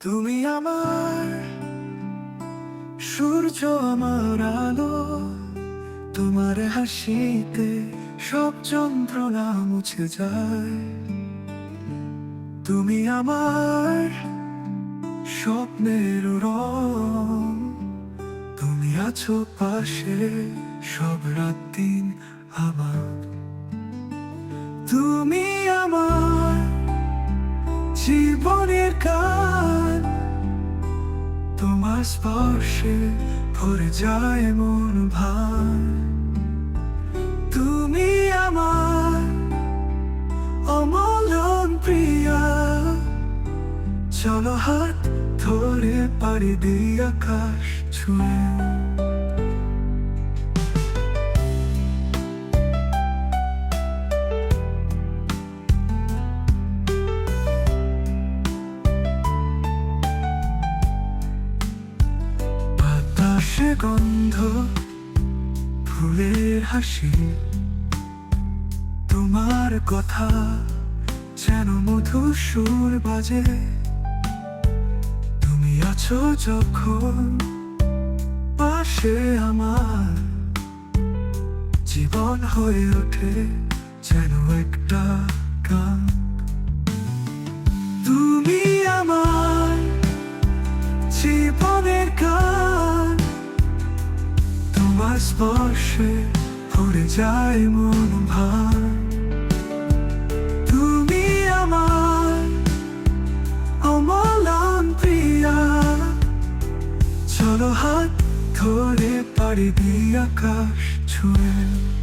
তুমি আমার সূর্য, আমার আলো, তোমার হাসিতে সব যন্ত্রণা মুছে যায়। তুমি আমার স্বপ্নের রং, তুমি আছো পাশে সব রাত দিন আমার। তুমি আমার জীবনের গান স্পর্শে ভরে যায় মন ভার। তুমি আমার অমলন প্রিয়া। চলো হাত ধরে পারি দিয়ে আকাশ ছুঁয়ে। বাতাসে গন্ধ ফুলের হাসি। তোমার কথা যেন মধুর সুর বাজে। তুমি আছো যখন পাশে আমার। জীবন হয়ে ওঠে যেন একটা গান। স্পর্শে ভরে যায় মন ভার। তুমি আমার অমলান প্রিয়া। চলো হাত ধরে পারি দিয়ে আকাশ ছুঁয়ে।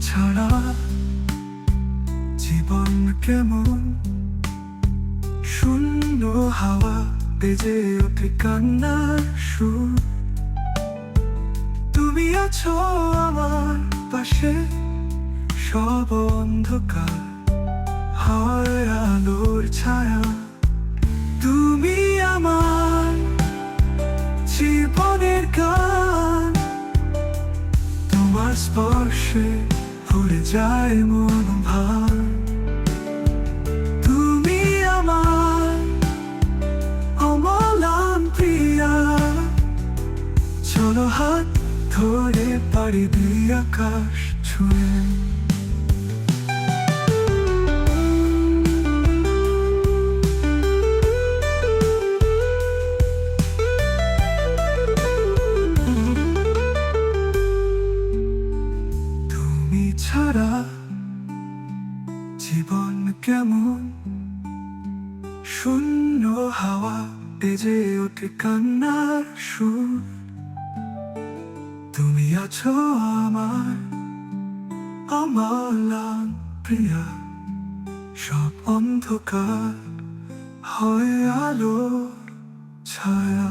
ছাড়া জীবন কেমন? শূন্য হাওয়া বেজে ওঠে কান্নার সুর। তুমি আছো আমার পাশে, সব অন্ধকার হয় আলোর ছায়া। তুমি আমার জীবনের গান, তোমার স্পর্শে যায় মন ভার। তুমি আমার অমলান প্রিয়া। চলো হাত ধরে পারি আকাশ ছুঁয়ে। তুমি ছাড়া জীবন কেমন? শূন্য হাওয়া বেজে ওঠে কান্নার সুর। তুমি আছো আমার আমার প্রিয়া। সব অন্ধকার হয় আলো ছায়া।